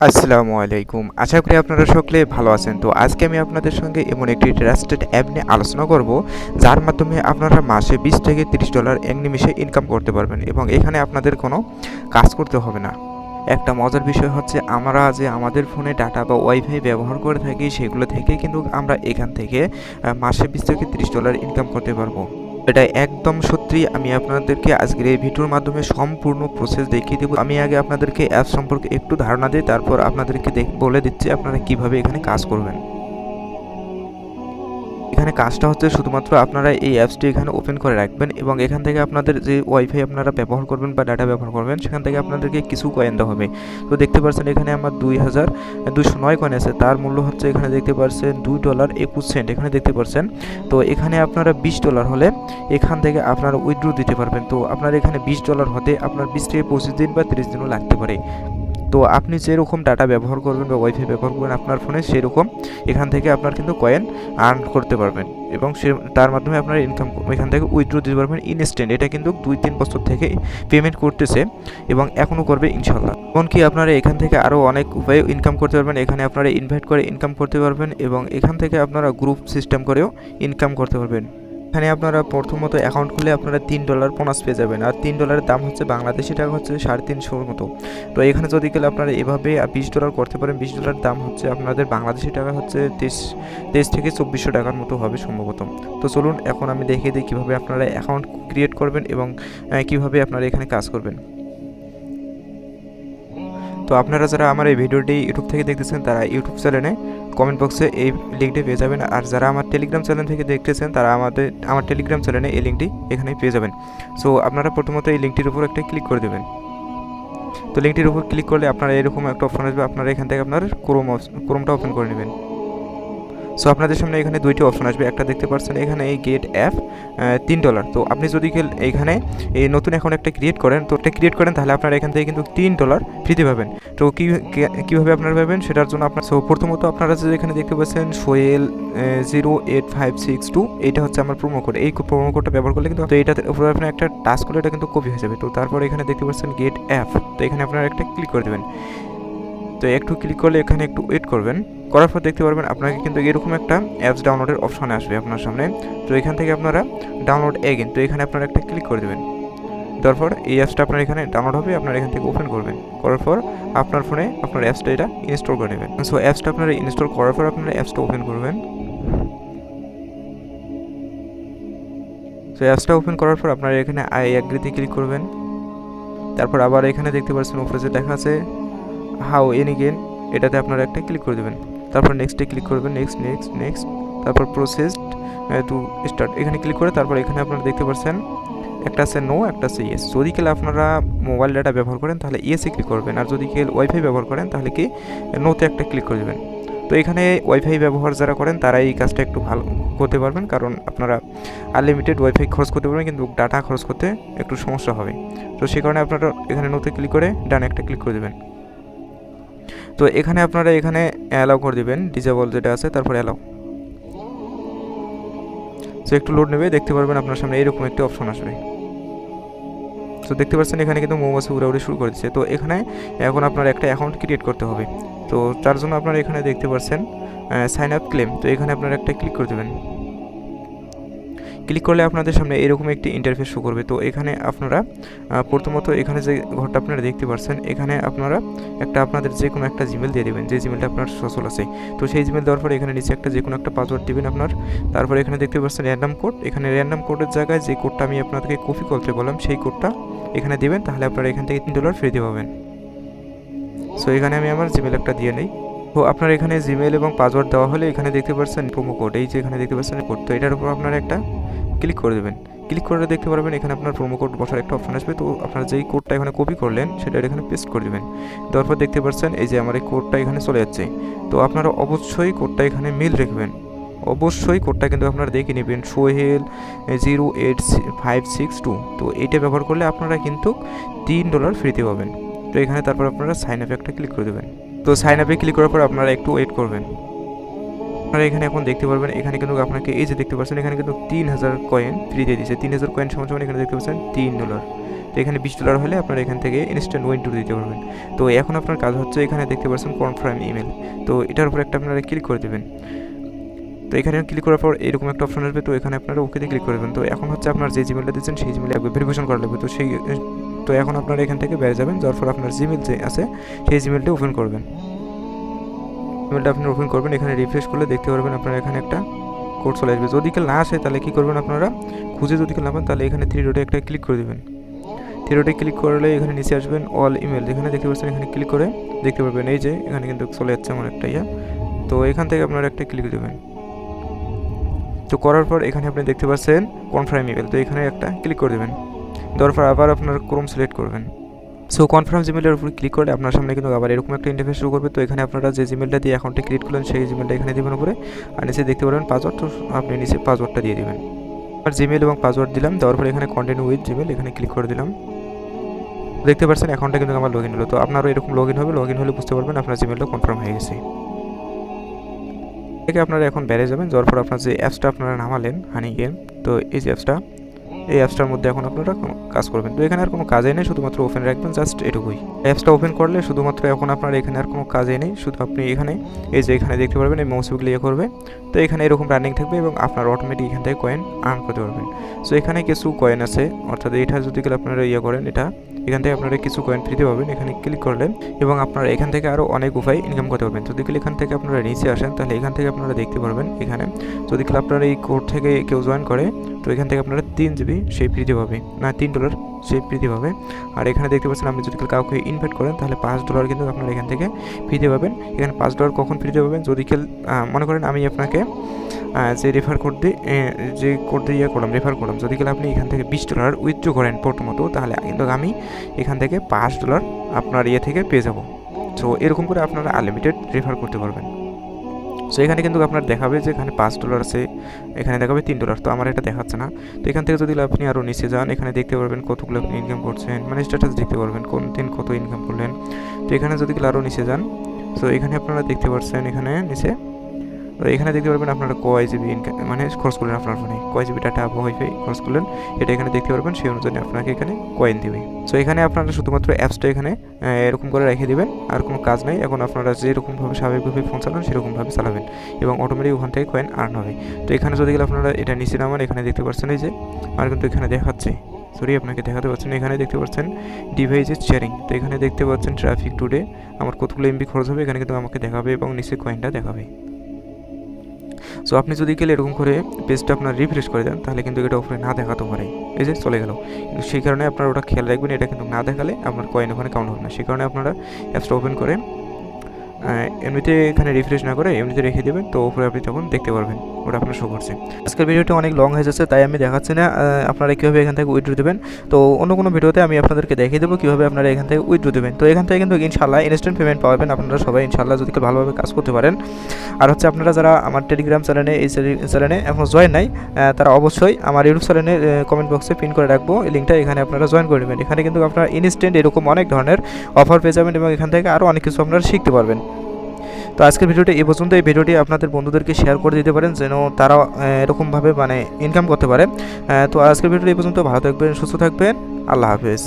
আসসালামু আলাইকুম। আশা করি আপনারা সকলে ভালো আছেন। তো আজকে আমি আপনাদের সঙ্গে এমন একটি ট্রাস্টেড অ্যাপ নিয়ে আলোচনা করব, যার মাধ্যমে আপনারা মাসে বিশ থেকে তিরিশ ডলার এক নিমিষে ইনকাম করতে পারবেন এবং এখানে আপনাদের কোনো কাজ করতে হবে না। একটা মজার বিষয় হচ্ছে, আমরা যে আমাদের ফোনে ডাটা বা ওয়াইফাই ব্যবহার করে থাকি, সেগুলো থেকে কিন্তু আমরা এখান থেকে মাসে বিশ থেকে তিরিশ ডলার ইনকাম করতে পারব। এটা একদম সত্যি। আমি আপনাদেরকে আজকের এই ভিডিওর মাধ্যমে সম্পূর্ণ প্রসেস দেখিয়ে দেবো। আমি আগে আপনাদেরকে অ্যাপ সম্পর্কে একটু ধারণা দিই, তারপর আপনাদেরকে বলে দিচ্ছি আপনারা কীভাবে এখানে কাজ করবেন। এখানে কাজটা হচ্ছে শুধুমাত্র আপনারা এই অ্যাপসটি এখানে ওপেন করে রাখবেন এবং এখান থেকে আপনাদের যে ওয়াইফাই আপনারা ব্যবহার করবেন বা ডাটা ব্যবহার করবেন, সেখান থেকে আপনাদেরকে কিছু কয়েন দেওয়া হবে। তো দেখতে পাচ্ছেন এখানে আমার দুই হাজার দুশো নয় কয়েন আছে, তার মূল্য হচ্ছে এখানে দেখতে পাচ্ছেন দুই ডলার একুশ সেন্ট এখানে দেখতে পাচ্ছেন তো এখানে আপনারা বিশ ডলার হলে এখান থেকে আপনারা উইথড্র দিতে পারবেন। তো আপনার এখানে বিশ ডলার হতে আপনার বিশ থেকে পঁচিশ দিন বা তিরিশ দিনও লাগতে পারে। তো আপনি যেরকম ডাটা ব্যবহার করবেন বা ওয়াইফাই ব্যবহার করবেন আপনার ফোনে সেরকম এখান থেকে আপনার কিন্তু কয়েন আর্ন করতে পারবেন এবং সে, তার মাধ্যমে আপনার ইনকাম এখান থেকে উইথড্র দিতে পারবেন ইনস্ট্যান্ট এটা কিন্তু দুই তিন বছর থেকে পেমেন্ট করতেছে এবং এখনও করবে ইনশাল্লাহ এমনকি আপনারা এখান থেকে আরও অনেক উপায়ে ইনকাম করতে পারবেন। এখানে আপনারা ইনভাইট করে ইনকাম করতে পারবেন এবং এখান থেকে আপনারা গ্রুপ সিস্টেম করেও ইনকাম করতে পারবেন। এখানে আপনারা প্রথমত অ্যাকাউন্ট খুলে আপনারা তিন ডলার বোনাস পেয়ে যাবেন। আর তিন ডলারের দাম হচ্ছে বাংলাদেশি টাকা হচ্ছে সাড়ে তিনশোর মতো। তো এখানে যদি গেলে আপনারা এভাবে বিশ ডলার করতে পারেন। বিশ ডলার দাম হচ্ছে আপনাদের বাংলাদেশি টাকা হচ্ছে তেইশ তেইশ থেকে চব্বিশশো টাকার মতো হবে সম্ভবত। তো চলুন, এখন আমি দেখিয়ে দিই কীভাবে আপনারা অ্যাকাউন্ট ক্রিয়েট করবেন এবং কীভাবে কীভাবে আপনারা এখানে কাজ করবেন। তো আপনারা যারা আমার এই ভিডিওটি ইউটিউব থেকে দেখতেছেন তারা ইউটিউব চ্যানেলে কমেন্ট বক্সে এই লিঙ্কটি পেয়ে যাবেন। আর যারা আমার টেলিগ্রাম চ্যানেল থেকে দেখতেছেন তারা আমাদের, আমার টেলিগ্রাম চ্যানেলে এই লিঙ্কটি এখানে পেয়ে যাবেন। সো আপনারা প্রথমত এই লিঙ্কটির উপর একটা ক্লিক করে দেবেন। তো লিঙ্কটির উপর ক্লিক করলে আপনারা এরকম একটা অপশন আসবে। আপনারা এখান থেকে আপনার ক্রোম ক্রোমটা ওপেন করে নেবেন। সো আপনাদের সামনে এখানে দুইটি অপশন আসবে। একটা দেখতে পাচ্ছেন এখানে এই গেট অ্যাপ তিন ডলার তো আপনি যদি এখানে এই নতুন অ্যাকাউন্ট একটা ক্রিয়েট করেন, তো একটা ক্রিয়েট করেন, তাহলে আপনারা এখান থেকে কিন্তু তিন ডলার ফ্রিতে পাবেন। তো কী কীভাবে আপনারা পাবেন সেটার জন্য আপনার সো প্রথমত আপনারা যে এখানে দেখতে পাচ্ছেন Sohel zero eight five six two এইটা হচ্ছে আমার প্রোমো কোড এই প্রোমো কোডটা ব্যবহার করলে কিন্তু তো এইটাতে উপরে আপনি একটা টাস্ক করলে এটা কিন্তু কপি হয়ে যাবে। তো তারপর এখানে দেখতে পাচ্ছেন গেট অ্যাপ তো এখানে আপনারা একটা ক্লিক করে দেবেন। তো একটু ক্লিক করলে এখানে একটু ওয়েট করবেন। করার পর দেখতে পারবেন আপনাকে কিন্তু এরকম একটা অ্যাপস ডাউনলোডের অপশন আসবে আপনার সামনে। তো এখান থেকে আপনারা ডাউনলোড এগেন তো এখানে আপনারা একটা ক্লিক করে দেবেন। তারপর এই অ্যাপসটা আপনার এখানে ডাউনলোড হবে, আপনার এখান থেকে ওপেন করবেন। করার পর আপনার ফোনে আপনার অ্যাপসটা এটা ইনস্টল করে নেবেন। সো অ্যাপসটা আপনারা ইনস্টল করার পর আপনারা অ্যাপসটা ওপেন করবেন। সো অ্যাপসটা ওপেন করার পর আপনারা এখানে আই অ্যাগ্রিতে ক্লিক করবেন। তারপর আবার এখানে দেখতে পাচ্ছেন উপরে যে লেখা আছে হাউ এন গেন এটাতে আপনারা একটা ক্লিক করে দেবেন। তারপর নেক্সটে ক্লিক করবেন নেক্সট নেক্সট নেক্সট তারপর প্রসেসড টু স্টার্ট এখানে ক্লিক করে তারপর এখানে আপনারা দেখতে পাচ্ছেন একটা আছে নো একটা আছে ইয়েস যদি কেলে আপনারা মোবাইল ডাটা ব্যবহার করেন, তাহলে ইয়েসে ক্লিক করবেন। আর যদি কেউ ওয়াইফাই ব্যবহার করেন, তাহলে কি নোতে একটা ক্লিক করে দেবেন। তো এখানে ওয়াইফাই ব্যবহার যারা করেন, তারা এই কাজটা একটু ভালো করতে পারবেন। কারণ আপনারা আনলিমিটেড ওয়াইফাই খরচ করতে পারবেন, কিন্তু ডাটা খরচ করতে একটু সমস্যা হবে। তো সেই কারণে আপনারা এখানে নোতে ক্লিক করে ডানে একটা ক্লিক করে দেবেন। তো এখানে আপনারা এখানে অ্যালাউ করে দেবেন ডিজেবল যেটা আছে তারপর অ্যালাউ সো একটু লোড নেবে, দেখতে পারবেন আপনার সামনে এরকম একটি অপশন আসবে। তো দেখতে পাচ্ছেন এখানে কিন্তু মৌমাছি উড়াউড়ি শুরু করে দিচ্ছে। তো এখানে এখন আপনার একটা অ্যাকাউন্ট ক্রিয়েট করতে হবে। তো তার জন্য আপনারা এখানে দেখতে পাচ্ছেন সাইন আপ ক্লেম তো এখানে আপনারা একটা ক্লিক করে দেবেন। ক্লিক করলে আপনাদের সামনে এরকম একটি ইন্টারফেস শো করবে। তো এখানে আপনারা প্রথমত এখানে যে ঘরটা আপনারা দেখতে পাচ্ছেন এখানে আপনারা একটা আপনাদের যে কোনো একটা জিমেল দিয়ে দেবেন। যে জিমেলটা আপনার সচল আছে। তো সেই জিমেল দেওয়ার পরে এখানে নিচে একটা যে কোনো একটা পাসওয়ার্ড দিবেন আপনার। তারপরে এখানে দেখতে পাচ্ছেন র্যান্ডাম কোড এখানে র্যান্ডাম কোডের জায়গায় যে কোডটা আমি আপনাদেরকে কপি করতে বললাম, সেই কোডটা এখানে দিবেন। তাহলে আপনারা এখান থেকে তিন ডলার ফ্রিতে পাবেন। সো এখানে আমি আমার জিমেল একটা দিয়ে নেই। তো আপনার এখানে জিমেল এবং পাসওয়ার্ড দেওয়া হলে এখানে দেখতে পাচ্ছেন প্রোমো কোড এই যে এখানে দেখতে পাচ্ছেন কোড তো এটার উপর আপনারা একটা ক্লিক করে দেবেন। ক্লিক করে দেখতে পারবেন এখানে আপনার প্রোমো কোড বসার একটা অপশন আসবে। তো আপনারা যেই কোডটা এখানে কপি করলেন, সেটা এখানে পেস্ট করে দেবেন। তারপর দেখতে পাচ্ছেন এই যে আমার এই কোডটা এখানে চলে যাচ্ছে। তো আপনারা অবশ্যই কোডটা এখানে মিল রাখবেন। অবশ্যই কোডটা কিন্তু আপনারা দেখে নেবেন। Sohel zero eight five six two. তো এইটা ব্যবহার করলে আপনারা কিন্তু তিন ডলার ফ্রিতে পাবেন। তো এখানে তারপর আপনারা সাইন আপে একটা ক্লিক করে দেবেন। তো সাইন আপে ক্লিক করার পর আপনারা একটু ওয়েট করবেন। আপনারা এখানে এখন দেখতে পারবেন, এখানে কিন্তু আপনাকে এই যে দেখতে পাচ্ছেন, এখানে কিন্তু তিন হাজার কয়েন ফ্রি দিয়ে দিয়েছে। তিন হাজার কয়েন সমান সমান এখানে দেখতে পাচ্ছেন, তিন ডলার তো এখানে বিশ ডলার হলে আপনারা এখান থেকে ইনস্ট্যান্ট ওয়েন টু দিতে পারবেন। তো এখন আপনার কাজ হচ্ছে এখানে দেখতে পাচ্ছেন কনফার্ম ইমেল তো এটার উপর একটা আপনারা ক্লিক করে দেবেন। তো এখানে ক্লিক করার পর এরকম একটা অপশন আসবে, তো এখানে আপনারা ওকেতে ক্লিক করবেন তো এখন হচ্ছে আপনার যে জিমেলটা দিচ্ছেন সেই জিমেলে ভেরিফিকেশন করা লাগবে। তো সেই তো এখন আপনারা এখান থেকে বেড়ে যাবেন। যার ফলে আপনার জিমেল যে আছে, সেই জিমেলটা ওপেন করবেন। ইমেলটা আপনি ওপেন করবেন, এখানে রিফ্রেশ করলে দেখতে পারবেন আপনার এখানে একটা কোড চলে আসবে। যদি কেউ না আসে, তাহলে কী করবেন আপনারা? খুঁজে যদি কেউ না পান, তাহলে এখানে থ্রি ডটে একটা ক্লিক করে দেবেন। থ্রি ডটে ক্লিক করলে এখানে নিচে আসবেন অল ইমেল যেখানে দেখতে পাচ্ছেন, এখানে ক্লিক করে দেখতে পারবেন। এই যে, এখানে কিন্তু চলে যাচ্ছে আমার একটা ইয়া। তো এখান থেকে আপনারা একটা ক্লিক দেবেন। তো করার পর এখানে আপনি দেখতে পাচ্ছেন কনফার্ম ইমেল তো এখানে একটা ক্লিক করে দেবেন। দেওয়ার পর আবার আপনার ক্রোম সিলেক্ট করবেন। সো কনফার্ম জিমেলের উপর ক্লিক করলে আপনার সামনে কিন্তু আবার এরকম একটা ইন্টারফেস শুরু করবে। তো এখানে আপনারা যে জিমেলটা দিয়ে অ্যাকাউন্টে ক্রিয়েট করলেন, সেই জিমেলটা এখানে দেবেন উপরে। আর নিচে দেখতে পারবেন পাসওয়ার্ড তো আপনি নিচে পাসওয়ার্ডটা দিয়ে দেবেন। আর জিমেল এবং পাসওয়ার্ড দিলাম, দেওয়ার পরে এখানে কন্টিনিউ উইথ জিমেল এখানে ক্লিক করে দিলাম। দেখতে পাচ্ছেন অ্যাকাউন্টটা কিন্তু আমার লগ ইন হলো। তো আপনারও এরকম লগ ইন হবে লগ ইন হলে বুঝতে পারবেন আপনার জিমেলটা কনফার্ম হয়ে গেছে। থেকে আপনারা এখন বেড়ে যাবেন, যাওয়ার পর আপনার যে অ্যাপসটা আপনারা নামালেন হানি গেম তো এই যে অ্যাপসটা এই অ্যাপসটার মধ্যে এখন আপনারা কাজ করবেন। তো এখানে আর কোনো কাজে নেই, শুধুমাত্র ওপেন রাখবেন জাস্ট এটুকুই। অ্যাপসটা ওপেন করলে শুধুমাত্র এখন আপনার এখানে আর কোনো কাজে নেই, শুধু আপনি এখানে, এই যে এখানে দেখতে পারবেন, এই মাউস ইয়ে করবে। তো এখানে এরকম রানিং থাকবে এবং আপনার অটোমেটিক এখান থেকে কয়েন আর্ন করতে পারবেন। সো এখানে কিছু কয়েন আছে, অর্থাৎ এটা যদি আপনারা ইয়ে করেন, এটা এখান থেকে আপনারা কিছু কয়েন ফ্রিতে পাবেন, এখানে ক্লিক করলেন এবং আপনারা এখান থেকে আরও অনেক উপায় ইনকাম করতে পারবেন। যদি এখান থেকে আপনারা নিচে আসেন, তাহলে এখান থেকে আপনারা দেখতে পারবেন এখানে। যদি আপনারা এই কোড থেকে কেউ জয়েন করে, তো এখান থেকে আপনারা তিন জিবি সেই ফ্রিতে পাবে না তিন ডলার সেই ফ্রিতে পাবে আর এখানে দেখতে পাচ্ছেন আপনি যদি কাউকে ইনভাইট করেন, তাহলে পাঁচ ডলার কিন্তু আপনারা এখান থেকে ফ্রিতে পাবেন। এখানে পাঁচ ডলার কখন ফ্রিতে পাবেন? যদি কেউ মনে করেন আমি আপনাকে যে রেফার কোড যে কোড দিয়ে ইয়ে করলাম রেফার করলাম, যদি গেলে আপনি এখান থেকে বিশ ডলার উইথড্র করেন প্রথমত, তাহলে কিন্তু আমি এখান থেকে পাঁচ ডলার আপনার ইয়ে থেকে পেয়ে যাব। সো এরকম করে আপনারা আনলিমিটেড রেফার করতে পারবেন। সো এখানে কিন্তু আপনার দেখাবে যে এখানে পাঁচ ডলার আছে, এখানে দেখাবে তিন ডলার তো আমার এটা দেখাচ্ছে না। তো এখান থেকে যদি আপনি আরও নিচে যান, এখানে দেখতে পারবেন কতগুলো আপনি ইনকাম করছেন মানে স্ট্যাটাস দেখতে পারবেন কোন দিন কত ইনকাম করলেন। তো এখানে যদি আরও নিচে যান সো এখানে আপনারা দেখতে পাচ্ছেন এখানে নিচে এখানে দেখতে পারবেন আপনারা কয় জিবি মানে খরচ করলেন আপনার ফোনে কয় জিবি ডাটা ওয়াইফাই খরচ করলেন, এটা এখানে দেখতে পারবেন, সেই অনুযায়ী আপনাকে এখানে কয়েন দেবে। সো এখানে আপনারা শুধুমাত্র অ্যাপসটা এখানে এরকম করে রেখে দেবেন, আর কোনো কাজ নাই। এখন আপনারা যেরকমভাবে স্বাভাবিকভাবে ফোন চালান, সেরকমভাবে চালাবেন এবং অটোমেটিক ওখান থেকে কয়েন আর্ন হবে। তো এখানে যদি গেলে আপনারা এটা নিচে নামান, এখানে দেখতে পাচ্ছেন এই যে, আর কিন্তু এখানে দেখাচ্ছে। সরি আপনাকে দেখাতে পাচ্ছেন এখানে দেখতে পাচ্ছেন ডিভাইসের শেয়ারিং তো এখানে দেখতে পাচ্ছেন ট্রাফিক টুডে আমার কতগুলো এমবি খরচ হবে, এখানে কিন্তু আমাকে দেখাবে এবং নিচে কয়েনটা দেখাবে। সো আপনি যদি গেলে এরকম করে পেজটা আপনার রিফ্রেশ করে দেন, তাহলে কিন্তু এটা ওপরে না দেখাতে পারে। এই যে চলে গেল। কিন্তু সেই কারণে আপনারা ওটা খেয়াল রাখবেন, এটা কিন্তু না দেখালে আপনার কয়েন ওখানে কাউন্ট হবে না। সেই কারণে আপনারা অ্যাপসটা ওপেন করে এমনিতে এখানে রিফ্রেশ না করে এমনিতে রেখে দেবেন, তো ওপরে আপনি তখন দেখতে পারবেন ওটা আপনার শো করছে। আজকের ভিডিওটা অনেক লং হয়ে যাচ্ছে, তাই আমি দেখাচ্ছি না আপনারা কীভাবে এখান থেকে উইথড্র দেবেন। তো অন্য কোনো ভিডিওতে আমি আপনাদেরকে দেখিয়ে দেবো কীভাবে আপনারা এখান থেকে উইথড্র দেবেন। তো এখান থেকে কিন্তু ইনশাল্লাহ ইনস্ট্যান্ট পেমেন্ট পাবেন, আপনারা সবাই ইনশাল্লাহ যদি ভালোভাবে কাজ করতে পারেন। আর হচ্ছে আপনারা যারা আমার টেলিগ্রাম চ্যানেলে এই চ্যানেলে এখন জয়েন নাই তারা অবশ্যই আমার ইউটিউব চ্যানেলে কমেন্ট বক্সে পিন করে রাখব, এই লিঙ্কটা এখানে আপনারা জয়েন করে নেবেন। এখানে কিন্তু আপনারা ইনস্ট্যান্ট এরকম অনেক ধরনের অফার পেয়ে যাবেন এবং এখান থেকে আরও অনেক কিছু আপনারা শিখতে পারবেন। তো আজকের ভিডিওটি এ পর্যন্ত এই ভিডিওটি আপনাদের বন্ধুদেরকে শেয়ার করে দিতে পারেন যেন তারা এরকমভাবে মানে ইনকাম করতে পারে। তো আজকের ভিডিওটি এই পর্যন্ত। ভালো থাকবেন, সুস্থ থাকবেন। আল্লাহ হাফেজ।